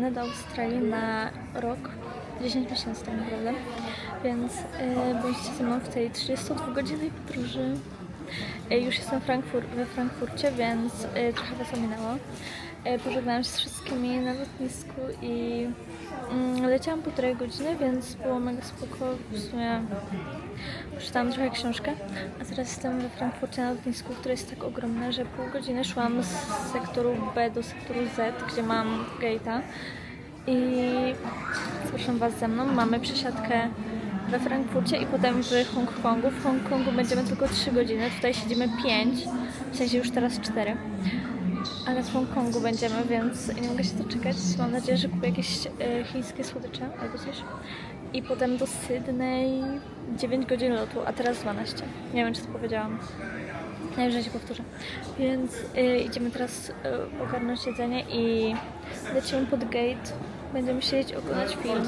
wymianę do Australii na rok, 10 miesięcy tak naprawdę, więc y, bądźcie ze mną w tej 32-godzinnej podróży. Y, już jestem Frankfur- we Frankfurcie, więc y, trochę was ominęło. Y, pożegnałam się z wszystkimi na lotnisku i mm, leciałam półtorej godziny, więc było mega spoko. W sumie Przeczytałam trochę książkę, a teraz jestem we Frankfurcie na lotnisku, które jest tak ogromne, że pół godziny szłam z sektoru B do sektoru Z, gdzie mam gate'a. I zapraszam Was ze mną. Mamy przesiadkę we Frankfurcie i potem w Hongkongu. W Hongkongu będziemy tylko 3 godziny, tutaj siedzimy 5, w sensie już teraz 4. Ale w Hongkongu będziemy, więc nie mogę się doczekać. Mam nadzieję, że kupię jakieś e, chińskie słodycze albo coś. I potem do Sydney 9 godzin lotu, a teraz 12. Nie wiem, czy to powiedziałam. Najwyżej się powtórzę. Więc y, idziemy teraz y, ogarnąć jedzenie i lecimy pod gate. Będziemy siedzieć, oglądać film.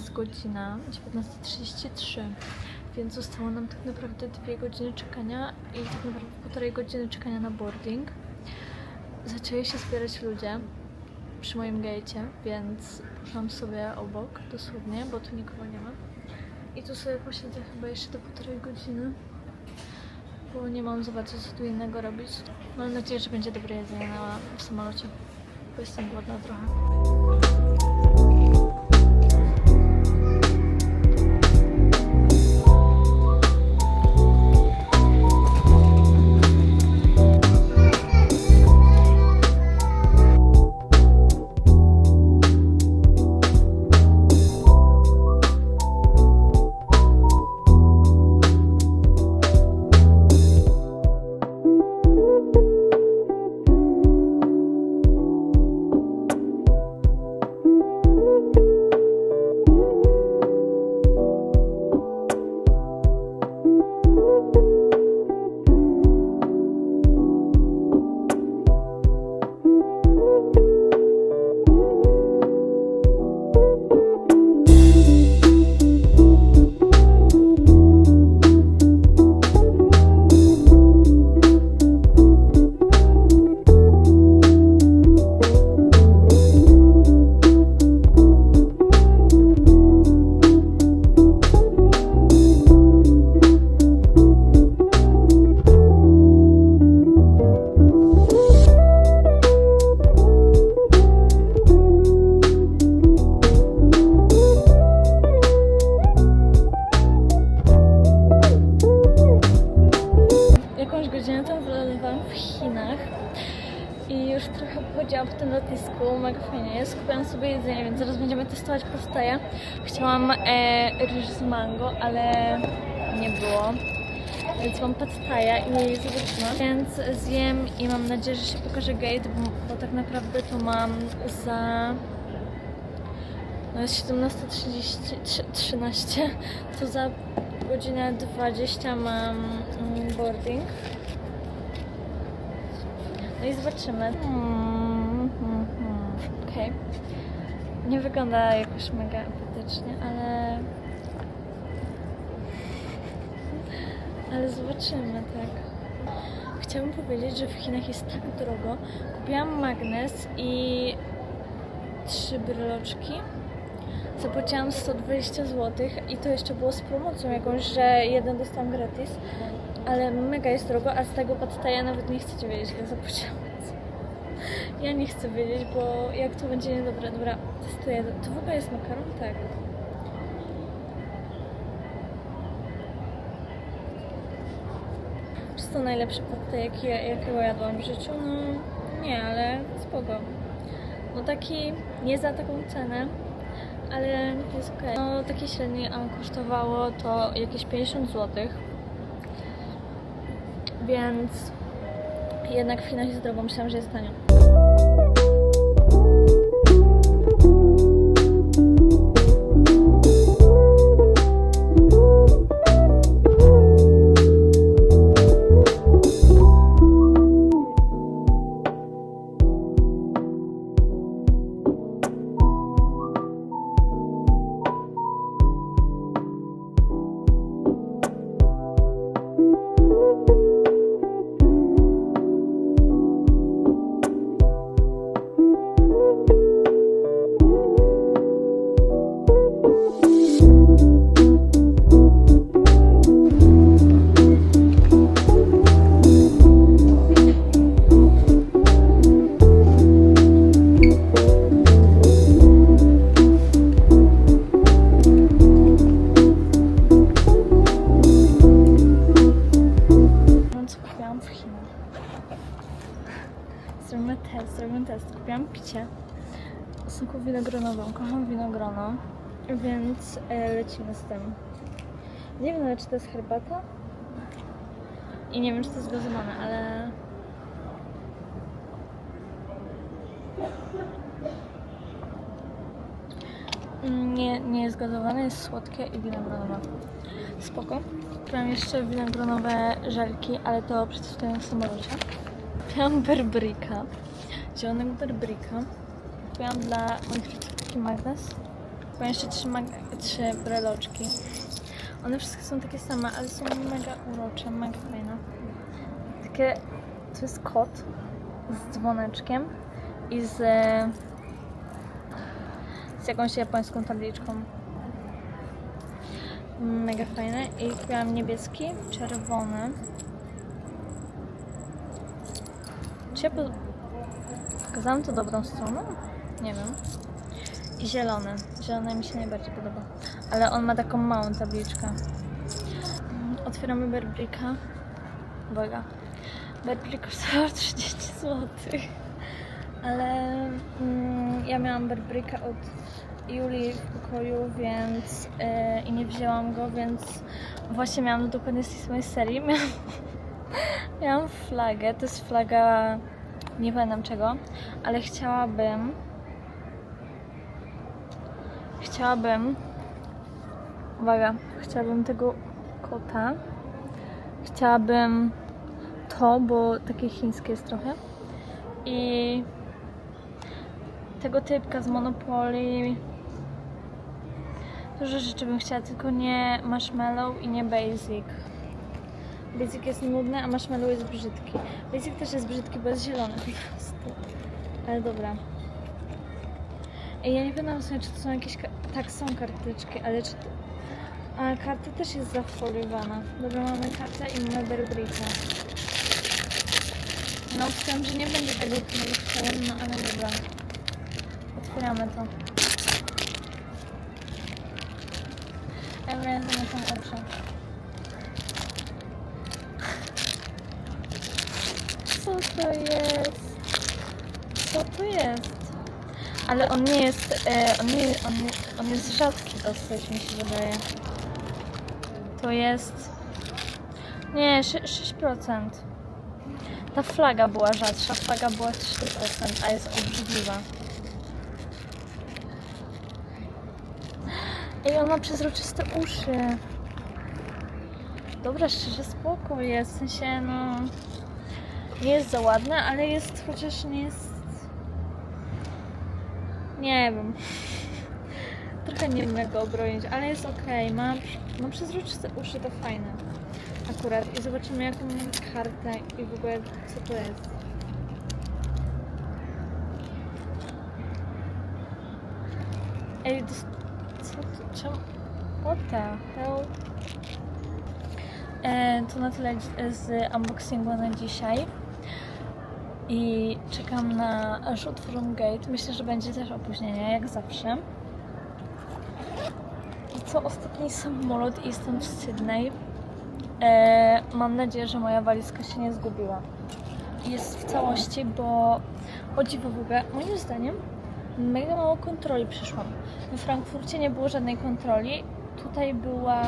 Jest godzina 19.33, więc zostało nam tak naprawdę dwie godziny czekania i tak naprawdę półtorej godziny czekania na boarding. Zaczęli się zbierać ludzie przy moim gejcie, więc poszłam sobie obok dosłownie, bo tu nikogo nie ma. I tu sobie posiedzę chyba jeszcze do półtorej godziny, bo nie mam zobaczyć co tu innego robić. Mam nadzieję, że będzie dobre jedzenie w samolocie, bo jestem głodna trochę. Mega fajnie jest. Kupiłam sobie jedzenie, więc zaraz będziemy testować pastaję. Chciałam e, ryż z mango, ale nie było. Więc mam pastaję i zobaczymy. Więc zjem i mam nadzieję, że się pokaże gate, bo, bo tak naprawdę to mam za... No jest 17.30, 13, to za godzinę 20 mam mm, boarding. No i zobaczymy. Hmm, Okej. Nie wygląda jakoś mega apetycznie, ale... Ale zobaczymy, tak. Chciałabym powiedzieć, że w Chinach jest tak drogo. Kupiłam magnes i trzy bryloczki. Zapłaciłam 120 zł i to jeszcze było z promocją jakąś, że jeden dostałam gratis. Ale mega jest drogo, a z tego podstaja nawet nie chcecie wiedzieć, ile zapłaciłam. Ja nie chcę wiedzieć, bo jak to będzie niedobre. Dobra, testuję. To w ogóle jest makaron? Tak. Czy to najlepszy pattaya, jaki, jakiego jadłam w życiu? No nie, ale spoko. No taki, nie za taką cenę, ale jest okej. No takie średnie a kosztowało to jakieś 50 zł. Więc jednak w Chinach jest drogo, myślałam, że jest tanio. Thank you. Zrobimy test, zrobimy test. Kupiłam picie soku winogronową. Kocham winogrono, więc e, lecimy z tym. Nie wiem, czy to jest herbata i nie wiem, czy to jest gazowane, ale Nie, nie jest gazowane, jest słodkie i winogronowe. Spoko. Mam jeszcze winogronowe żelki, ale to przetestuję w samolocie. Miałam berbrika, zielonego berbrika. Kupiłam dla moich rodziców magnes. Kupiłam jeszcze trzy, mag- trzy breloczki. One wszystkie są takie same, ale są mega urocze, mega fajne. Takie, to jest kot z dzwoneczkiem i z, z jakąś japońską tabliczką. Mega fajne. I kupiłam niebieski, czerwony. Czy pokazałam to dobrą stroną? Nie wiem. I zielony. Zielony mi się najbardziej podoba. Ale on ma taką małą tabliczkę. Mm, Otwieramy Berbrika. Uwaga. Berbrik kosztował 30 zł. Ale mm, ja miałam Berbrika od Julii w pokoju, więc yy, i nie wzięłam go, więc właśnie miałam dokładnie z tej samej serii. Miałam, miałam flagę, to jest flaga nie pamiętam czego, ale chciałabym chciałabym uwaga, chciałabym tego kota chciałabym to, bo takie chińskie jest trochę i tego typka z Monopoly Dużo rzeczy bym chciała, tylko nie marshmallow i nie basic. Basic jest nudny, a marshmallow jest brzydki. Basic też jest brzydki, bo jest zielony po prostu. Ale dobra. Ej, ja nie pamiętam sobie, czy to są jakieś... Tak, są karteczki, ale czy to... A, karta też jest zafoliowana. Dobra, mamy kartę i mamy berbrika. No, myślałam, że nie będzie tego tunelu no ale dobra. Otwieramy to. Co to jest? Co to jest? Ale on nie jest, e, on nie, on, on jest rzadki dosyć, mi się wydaje. To jest, nie, sze- 6%. Ta flaga była rzadsza, flaga była 3%, a jest obrzydliwa. Ej, on ma przezroczyste uszy. Dobra, szczerze spoko jest, w sensie no... Nie jest za ładne, ale jest, chociaż nie jest... Nie wiem. Trochę nie wiem jak go obronić, ale jest okej. Ma, ma przezroczyste uszy, to fajne. Akurat. I zobaczymy jaką kartę i w ogóle co to jest. Ej, Czemu? What the hell? E, to na tyle z unboxingu na dzisiaj. I czekam na aż otworzą gate. Myślę, że będzie też opóźnienie, jak zawsze. I co ostatni samolot i jestem w Sydney. E, mam nadzieję, że moja walizka się nie zgubiła. Jest w całości, bo dziwo w ogóle, moim zdaniem, mega mało kontroli przyszłam. We Frankfurcie nie było żadnej kontroli. Tutaj była.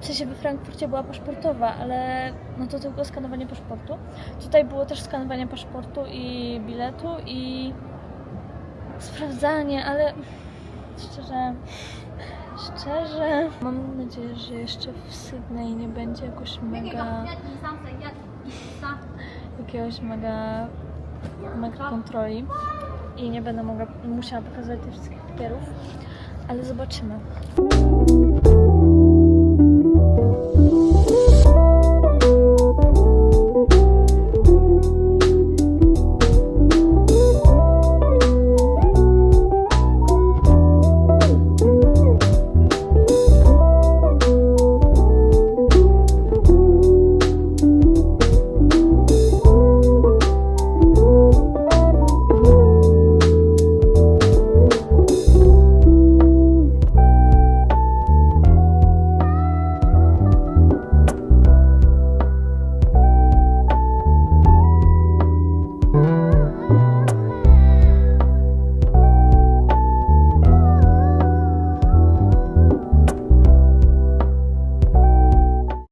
W sensie we Frankfurcie była paszportowa, ale no to tylko skanowanie paszportu. Tutaj było też skanowanie paszportu i biletu i sprawdzanie, ale szczerze, szczerze, mam nadzieję, że jeszcze w Sydney nie będzie jakoś mega, jakiegoś mega, mega kontroli i nie będę mogła, musiała pokazać tych wszystkich papierów, ale zobaczymy.